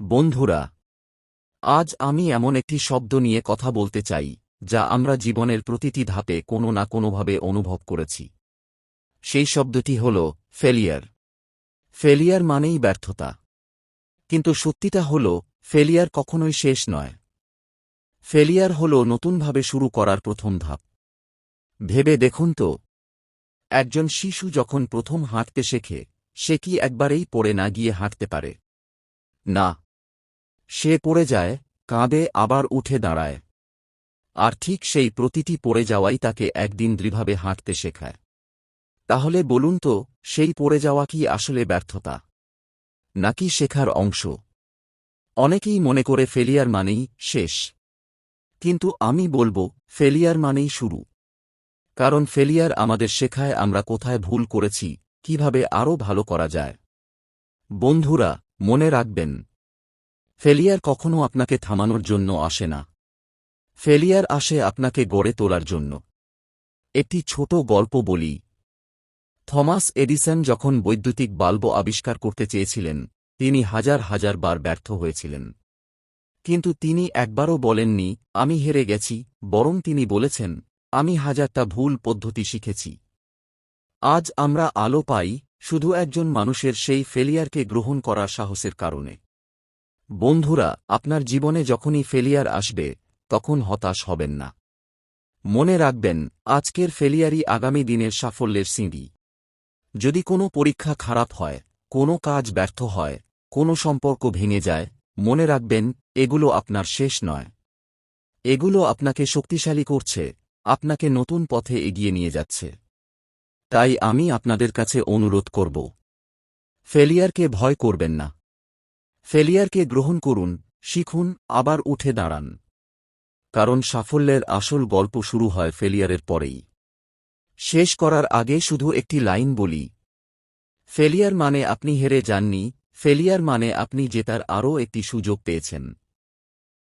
বন্ধুরা, আজ আমি এমন একটি শব্দ নিয়ে কথা বলতে চাই, যা আমরা জীবনের প্রতিটি ধাপে কোনো না কোনোভাবে অনুভব করেছি। সেই শব্দটি হল ফেলিয়ার ফেলিয়ার মানেই ব্যর্থতা। কিন্তু সত্যিটা হল ফেলিয়ার কখনোই শেষ নয়। ফেলিয়ার হল নতুনভাবে শুরু করার প্রথম ধাপ। ভেবে দেখুন তো, একজন শিশু যখন প্রথম হাঁটতে শেখে, সে কি একবারেই পড়ে না গিয়ে হাঁটতে পারে? না। সে পড়ে যায়, কাঁদে, আবার উঠে দাঁড়ায়। আর ঠিক সেই প্রতিটি পড়ে যাওয়াই তাকে একদিন দৃঢ়ভাবে হাঁটতে শেখায়। তাহলে বলুন তো, সেই পড়ে যাওয়া কি আসলে ব্যর্থতা? নাকি শেখার অংশ? অনেকেই মনে করে ফেলিয়ার মানেই শেষ। কিন্তু আমি বলব, ফেলিয়ার মানেই শুরু। কারণ ফেলিয়ার আমাদের শেখায় আমরা কোথায় ভুল করেছি, কীভাবে আরও ভালো করা যায়। বন্ধুরা, মনে রাখবেন ফেলিয়ার কখনো আপনাকে থামানোর জন্য আসে না। ফেলিয়ার আসে আপনাকে গড়ে তোলার জন্য। একটি ছোট গল্প বলি। থমাস এডিসন যখন বৈদ্যুতিক বাল্ব আবিষ্কার করতে চেয়েছিলেন, তিনি হাজার হাজার বার ব্যর্থ হয়েছিলেন। কিন্তু তিনি একবারও বলেননি, আমি হেরে গেছি, বরং তিনি বলেছেন, আমি হাজারটা ভুল পদ্ধতি শিখেছি। আজ আমরা আলো পাই, শুধু একজন মানুষের সেই ফেলিয়ারকে গ্রহণ করার সাহসের কারণে। বন্ধুরা, আপনার জীবনে যখনই ফেলিয়ার আসবে, তখন হতাশ হবেন না। মনে রাখবেন, আজকের ফেলিয়ারই আগামী দিনের সাফল্যের সিঁড়ি। যদি কোনো পরীক্ষা খারাপ হয়, কোনো কাজ ব্যর্থ হয়, কোনো সম্পর্ক ভেঙে যায়, মনে রাখবেন, এগুলো আপনার শেষ নয়। এগুলো আপনাকে শক্তিশালী করছে, আপনাকে নতুন পথে এগিয়ে নিয়ে যাচ্ছে। তাই আমি আপনাদের কাছে অনুরোধ করব ফেলিয়ারকে ভয় করবেন না। ফেলিয়ারকে গ্রহণ করুন, শিখুন, আবার উঠে দাঁড়ান। কারণ সাফল্যের আসল গল্প শুরু হয় ফেলিয়ারের পরেই। শেষ করার আগে শুধু একটি লাইন বলি। ফেলিয়ার মানে আপনি হেরে যাননি, ফেলিয়ার মানে আপনি জেতার আরও একটি সুযোগ পেয়েছেন।